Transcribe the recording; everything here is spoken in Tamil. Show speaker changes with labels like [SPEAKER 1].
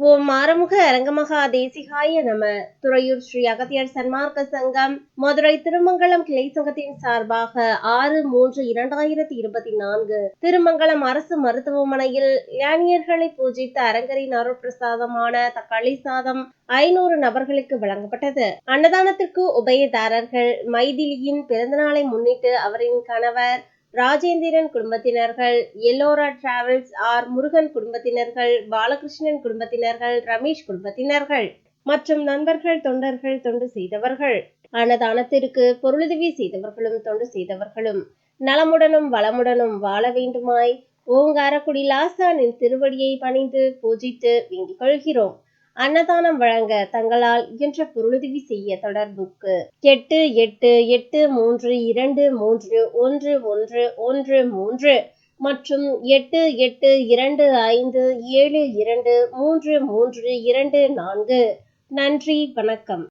[SPEAKER 1] ஓம் மாரமுக அரங்கமகா தேசிகாய நம. துறையூர் ஸ்ரீ அகத்தியர் சன்மார்க்க சங்கம் மதுரை திருமங்கலம் கிளை சங்கத்தின் சார்பாக ஆறு மூன்று இரண்டாயிரத்தி இருபத்தி நான்கு திருமங்கலம் அரசு மருத்துவமனையில் இளைஞர்களை பூஜித்த அரங்கரின் அருட்பிரசாதமான தக்காளி சாதம் ஐநூறு நபர்களுக்கு வழங்கப்பட்டது. அன்னதானத்திற்கு உபயதாரர்கள் மைதிலியின் பிறந்தநாளை முன்னிட்டு அவரின் கணவர் ராஜேந்திரன் குடும்பத்தினர்கள் எல்லோரா டிராவல்ஸ் ஆர் முருகன் குடும்பத்தினர்கள் பாலகிருஷ்ணன் குடும்பத்தினர்கள் ரமேஷ் குடும்பத்தினர்கள் மற்றும் நண்பர்கள் தொண்டர்கள் தொண்டு செய்தவர்கள். அன்னதானத்திற்கு பொருளுதவி செய்தவர்களும் தொண்டு செய்தவர்களும். நலமுடனும் வளமுடனும் வாழ வேண்டுமாய் ஓங்காரக்குடி லாசானின் திருவடியை பணிந்து பூஜித்து வேண்டிக் கொள்கிறோம். அன்னதானம் வழங்க தங்களால் இயன்ற பொருளுதவி செய்ய தொடர்புக்கு. எட்டு எட்டு எட்டு மூன்று இரண்டு மூன்று ஒன்று ஒன்று ஒன்று மூன்று மற்றும் எட்டு எட்டு இரண்டு ஐந்து ஏழு இரண்டு மூன்று மூன்று இரண்டு நான்கு. நன்றி வணக்கம்.